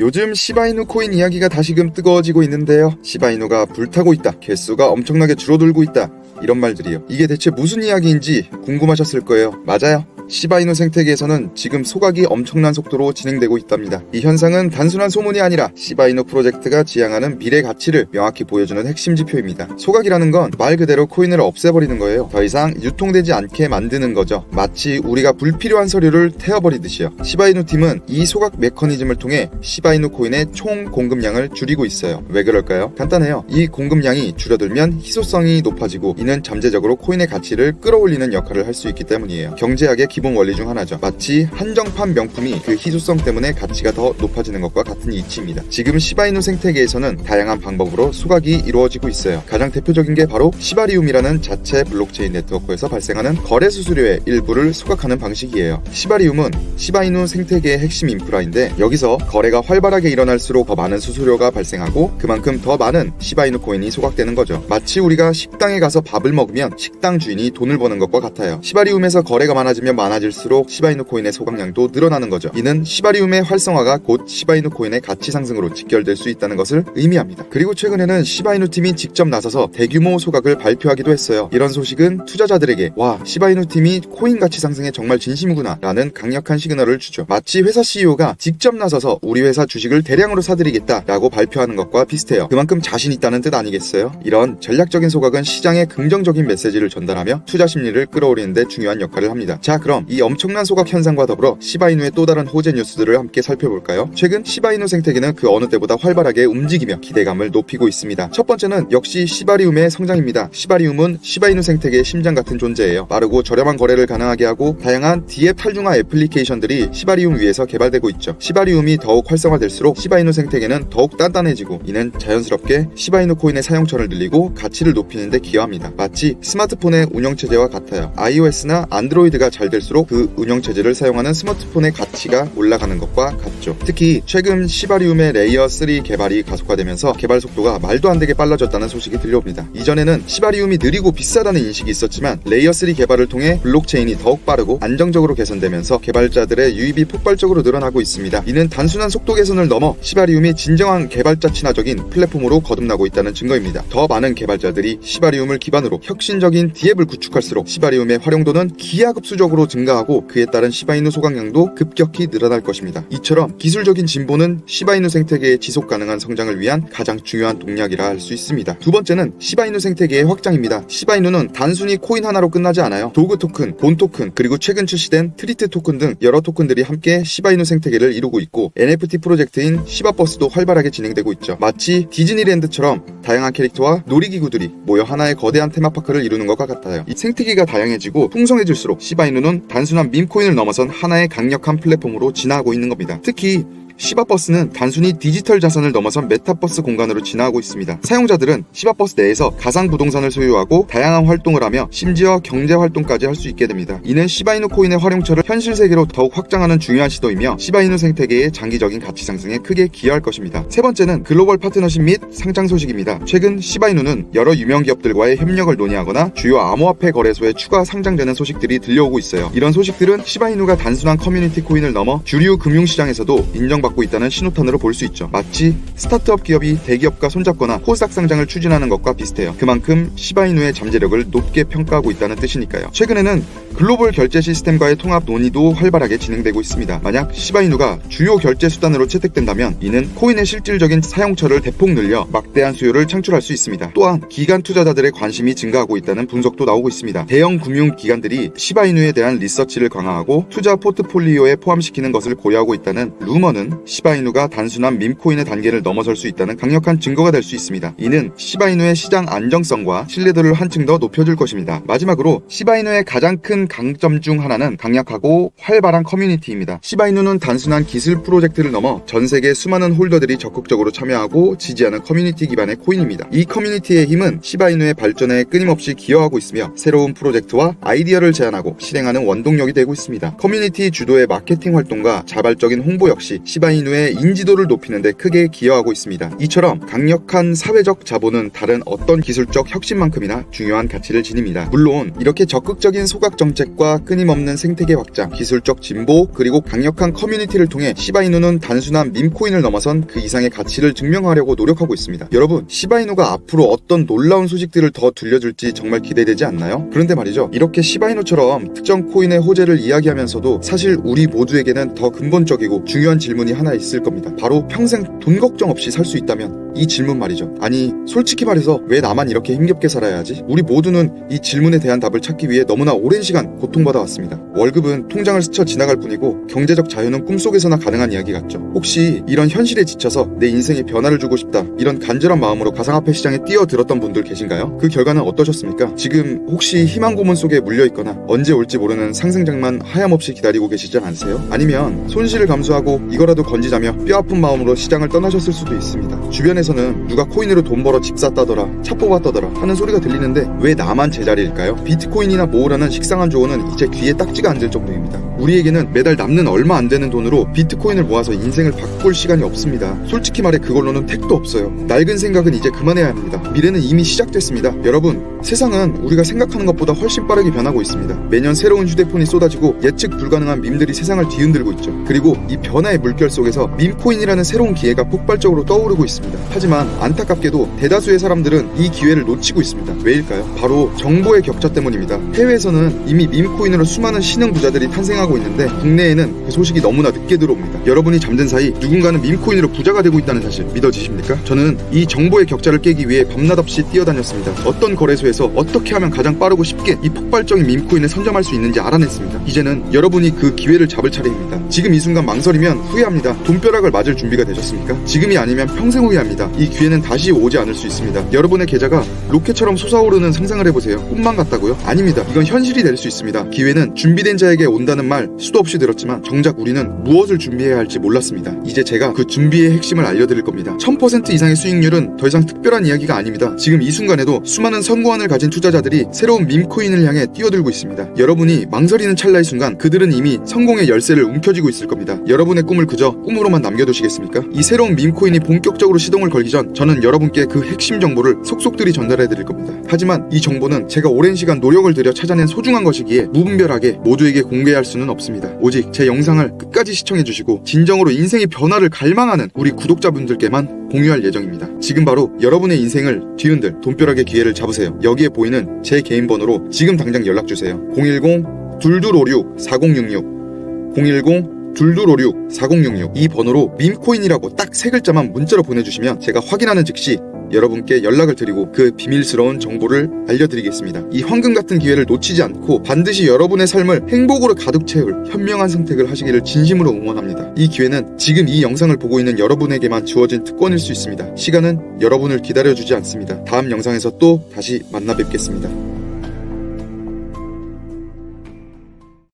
요즘 시바이누 코인 이야기가 다시금 뜨거워지고 있는데요. 시바이누가 불타고 있다. 개수가 엄청나게 줄어들고 있다. 이런 말들이요. 이게 대체 무슨 이야기인지 궁금하셨을 거예요. 맞아요. 시바이누 생태계에서는 지금 소각이 엄청난 속도로 진행되고 있답니다. 이 현상은 단순한 소문이 아니라 시바이누 프로젝트가 지향하는 미래 가치를 명확히 보여주는 핵심 지표입니다. 소각이라는 건 말 그대로 코인을 없애버리는 거예요. 더 이상 유통되지 않게 만드는 거죠. 마치 우리가 불필요한 서류를 태워버리듯이요. 시바이누 팀은 이 소각 메커니즘을 통해 시바이누 코인의 총 공급량을 줄이고 있어요. 왜 그럴까요? 간단해요. 이 공급량이 줄어들면 희소성이 높아지고 이는 잠재적으로 코인의 가치를 끌어올리는 역할을 할 수 있기 때문이에요. 경제학의 기본 원리 중 하나죠. 마치 한정판 명품이 그 희소성 때문에 가치가 더 높아지는 것과 같은 이치입니다. 지금 시바이누 생태계에서는 다양한 방법으로 소각이 이루어지고 있어요. 가장 대표적인 게 바로 시바리움이라는 자체 블록체인 네트워크에서 발생하는 거래 수수료의 일부를 소각하는 방식이에요. 시바리움은 시바이누 생태계의 핵심 인프라인데 여기서 거래가 활발하게 일어날수록 더 많은 수수료가 발생하고 그만큼 더 많은 시바이누 코인이 소각되는 거죠. 마치 우리가 식당에 가서 밥을 먹으면 식당 주인이 돈을 버는 것과 같아요. 시바리움에서 거래가 많아지면 많 아질수록 시바이누 코인의 소각량도 늘어나는 거죠. 이는 시바리움의 활성화가 곧 시바이누 코인의 가치 상승으로 직결될 수 있다는 것을 의미합니다. 그리고 최근에는 시바이누 팀이 직접 나서서 대규모 소각을 발표하기도 했어요. 이런 소식은 투자자들에게 와 시바이누 팀이 코인 가치 상승에 정말 진심이구나 라는 강력한 시그널을 주죠. 마치 회사 CEO가 직접 나서서 우리 회사 주식을 대량으로 사들이겠다 라고 발표하는 것과 비슷해요. 그만큼 자신 있다는 뜻 아니겠어요? 이런 전략적인 소각은 시장에 긍정적인 메시지를 전달하며 투자 심리를 끌어올리는 데 중요한 역할을 합니다. 자 그럼 이 엄청난 소각 현상과 더불어 시바이누의 또 다른 호재 뉴스들을 함께 살펴볼까요? 최근 시바이누 생태계는 그 어느 때보다 활발하게 움직이며 기대감을 높이고 있습니다. 첫 번째는 역시 시바리움의 성장입니다. 시바리움은 시바이누 생태계의 심장 같은 존재예요. 빠르고 저렴한 거래를 가능하게 하고 다양한 디앱 탈중화 애플리케이션들이 시바리움 위에서 개발되고 있죠. 시바리움이 더욱 활성화될수록 시바이누 생태계는 더욱 단단해지고 이는 자연스럽게 시바이누 코인의 사용처를 늘리고 가치를 높이는 데 기여합니다. 마치 스마트폰의 운영체제와 같아요. iOS나 안드로이드가 잘될 수록 그 운영체제를 사용하는 스마트폰의 가치가 올라가는 것과 같죠. 특히 최근 시바리움의 레이어 3 개발이 가속화되면서 개발 속도가 말도 안 되게 빨라졌다는 소식이 들려옵니다. 이전에는 시바리움이 느리고 비싸다는 인식이 있었지만 레이어 3 개발을 통해 블록체인이 더욱 빠르고 안정적으로 개선되면서 개발자들의 유입이 폭발적으로 늘어나고 있습니다. 이는 단순한 속도 개선을 넘어 시바리움이 진정한 개발자 친화적인 플랫폼으로 거듭나고 있다는 증거입니다. 더 많은 개발자들이 시바리움을 기반으로 혁신적인 디앱을 구축할수록 시바리움의 활용도는 기하급수적으로 증가하고 그에 따른 시바이누 소각량도 급격히 늘어날 것입니다. 이처럼 기술적인 진보는 시바이누 생태계의 지속 가능한 성장을 위한 가장 중요한 동력이라 할 수 있습니다. 두 번째는 시바이누 생태계의 확장입니다. 시바이누는 단순히 코인 하나로 끝나지 않아요. 도그 토큰, 본 토큰, 그리고 최근 출시된 트리트 토큰 등 여러 토큰들이 함께 시바이누 생태계를 이루고 있고 NFT 프로젝트인 시바버스도 활발하게 진행되고 있죠. 마치 디즈니랜드처럼 다양한 캐릭터와 놀이기구들이 모여 하나의 거대한 테마파크를 이루는 것과 같아요. 이 생태계가 다양해지고 풍성해질수록 시바이누는 단순한 밈코인을 넘어선 하나의 강력한 플랫폼으로 진화하고 있는 겁니다. 특히 시바버스는 단순히 디지털 자산을 넘어선 메타버스 공간으로 진화하고 있습니다. 사용자들은 시바버스 내에서 가상 부동산을 소유하고 다양한 활동을 하며 심지어 경제 활동까지 할 수 있게 됩니다. 이는 시바이누 코인의 활용처를 현실 세계로 더욱 확장하는 중요한 시도이며 시바이누 생태계의 장기적인 가치 상승에 크게 기여할 것입니다. 세 번째는 글로벌 파트너십 및 상장 소식입니다. 최근 시바이누는 여러 유명 기업들과의 협력을 논의하거나 주요 암호화폐 거래소에 추가 상장되는 소식들이 들려오고 있어요. 이런 소식들은 시바이누가 단순한 커뮤니티 코인을 넘어 주류 금융시장에서도 인정받고 받고 있다는 신호탄으로 볼 수 있죠. 마치 스타트업 기업이 대기업과 손잡거나 호스닥 상장을 추진하는 것과 비슷해요. 그만큼 시바이누의 잠재력을 높게 평가하고 있다는 뜻이니까요. 최근에는 글로벌 결제 시스템과의 통합 논의도 활발하게 진행되고 있습니다. 만약 시바이누가 주요 결제 수단으로 채택된다면 이는 코인의 실질적인 사용처를 대폭 늘려 막대한 수요를 창출할 수 있습니다. 또한 기관 투자자들의 관심이 증가하고 있다는 분석도 나오고 있습니다. 대형 금융 기관들이 시바이누에 대한 리서치를 강화하고 투자 포트폴리오에 포함시키는 것을 고려하고 있다는 루머는 시바이누가 단순한 밈코인의 단계를 넘어설 수 있다는 강력한 증거가 될 수 있습니다. 이는 시바이누의 시장 안정성과 신뢰도를 한층 더 높여줄 것입니다. 마지막으로 시바이누의 가장 큰 강점 중 하나는 강력하고 활발한 커뮤니티입니다. 시바이누는 단순한 기술 프로젝트를 넘어 전 세계 수많은 홀더들이 적극적으로 참여하고 지지하는 커뮤니티 기반의 코인입니다. 이 커뮤니티의 힘은 시바이누의 발전에 끊임없이 기여하고 있으며 새로운 프로젝트와 아이디어를 제안하고 실행하는 원동력이 되고 있습니다. 커뮤니티 주도의 마케팅 활동과 자발적인 홍보 역시 시바이 누 시바이누의 인지도를 높이는 데 크게 기여하고 있습니다. 이처럼 강력한 사회적 자본은 다른 어떤 기술적 혁신만큼이나 중요한 가치를 지닙니다. 물론 이렇게 적극적인 소각 정책과 끊임없는 생태계 확장, 기술적 진보, 그리고 강력한 커뮤니티를 통해 시바이누는 단순한 밈코인을 넘어선 그 이상의 가치를 증명하려고 노력하고 있습니다. 여러분, 시바이누가 앞으로 어떤 놀라운 소식들을 더 들려줄지 정말 기대되지 않나요? 그런데 말이죠. 이렇게 시바이누처럼 특정 코인의 호재를 이야기하면서도 사실 우리 모두에게는 더 근본적이고 중요한 질문이 하나 있을 겁니다. 바로 평생 돈 걱정 없이 살 수 있다면 이 질문 말이죠. 아니, 솔직히 말해서 왜 나만 이렇게 힘겹게 살아야 하지? 우리 모두는 이 질문에 대한 답을 찾기 위해 너무나 오랜 시간 고통받아 왔습니다. 월급은 통장을 스쳐 지나갈 뿐이고 경제적 자유는 꿈속에서나 가능한 이야기 같죠. 혹시 이런 현실에 지쳐서 내 인생에 변화를 주고 싶다 이런 간절한 마음으로 가상화폐 시장에 뛰어들었던 분들 계신가요? 그 결과는 어떠셨습니까? 지금 혹시 희망 고문 속에 물려 있거나 언제 올지 모르는 상승장만 하염없이 기다리고 계시지 않으세요? 아니면 손실을 감수하고 이거라도 건지자며 뼈아픈 마음으로 시장을 떠나셨을 수도 있습니다. 주변에 서는 누가 코인으로 돈 벌어 집 샀다더라, 차 뽑았다더라 하는 소리가 들리는데 왜 나만 제자리일까요? 비트코인이나 모으라는 식상한 조언은 이제 귀에 딱지가 앉을 정도입니다. 우리에게는 매달 남는 얼마 안 되는 돈으로 비트코인을 모아서 인생을 바꿀 시간이 없습니다. 솔직히 말해 그걸로는 택도 없어요. 낡은 생각은 이제 그만해야 합니다. 미래는 이미 시작됐습니다. 여러분, 세상은 우리가 생각하는 것보다 훨씬 빠르게 변하고 있습니다. 매년 새로운 휴대폰이 쏟아지고 예측 불가능한 밈들이 세상을 뒤흔들고 있죠. 그리고 이 변화의 물결 속에서 밈코인이라는 새로운 기회가 폭발적으로 떠오르고 있습니다. 하지만 안타깝게도 대다수의 사람들은 이 기회를 놓치고 있습니다. 왜일까요? 바로 정보의 격차 때문입니다. 해외에서는 이미 밈코인으로 수많은 신흥 부자들이 탄생하고 있는데 국내에는 그 소식이 너무나 늦게 들어옵니다. 여러분이 잠든 사이 누군가는 밈코인으로 부자가 되고 있다는 사실 믿어지십니까? 저는 이 정보의 격차를 깨기 위해 밤낮 없이 뛰어다녔습니다. 어떤 거래소에서 어떻게 하면 가장 빠르고 쉽게 이 폭발적인 밈코인을 선점할 수 있는지 알아냈습니다. 이제는 여러분이 그 기회를 잡을 차례입니다. 지금 이 순간 망설이면 후회합니다. 돈벼락을 맞을 준비가 되셨습니까? 지금이 아니면 평생 후회합니다. 이 기회는 다시 오지 않을 수 있습니다. 여러분의 계좌가 로켓처럼 솟아오르는 상상을 해보세요. 꿈만 같다고요? 아닙니다. 이건 현실이 될 수 있습니다. 기회는 준비된 자에게 온다는 말 수도 없이 들었지만 정작 우리는 무엇을 준비해야 할지 몰랐습니다. 이제 제가 그 준비의 핵심을 알려드릴 겁니다. 1000% 이상의 수익률은 더 이상 특별한 이야기가 아닙니다. 지금 이 순간에도 수많은 선고안을 가진 투자자들이 새로운 밈코인을 향해 뛰어들고 있습니다. 여러분이 망설이는 찰나의 순간 그들은 이미 성공의 열쇠를 움켜쥐고 있을 겁니다. 여러분의 꿈을 그저 꿈으로만 남겨두시겠습니까? 이 새로운 밈코인이 본격적으로 시동을 걸기 전 저는 여러분께 그 핵심 정보를 속속들이 전달해 드릴 겁니다. 하지만 이 정보는 제가 오랜 시간 노력을 들여 찾아낸 소중한 것이기에 무분별하게 모두에게 공개할 수는 없습니다. 오직 제 영상을 끝까지 시청해 주시고 진정으로 인생의 변화를 갈망하는 우리 구독자분들께만 공유할 예정입니다. 지금 바로 여러분의 인생을 뒤흔들 돈벼락의 기회를 잡으세요. 여기에 보이는 제 개인 번호로 지금 당장 연락 주세요. 010 2256 4066 010 2256 4066 이 번호로 밈코인이라고 딱 세 글자만 문자로 보내주시면 제가 확인하는 즉시 여러분께 연락을 드리고 그 비밀스러운 정보를 알려드리겠습니다. 이 황금 같은 기회를 놓치지 않고 반드시 여러분의 삶을 행복으로 가득 채울 현명한 선택을 하시기를 진심으로 응원합니다. 이 기회는 지금 이 영상을 보고 있는 여러분에게만 주어진 특권일 수 있습니다. 시간은 여러분을 기다려주지 않습니다. 다음 영상에서 또 다시 만나 뵙겠습니다.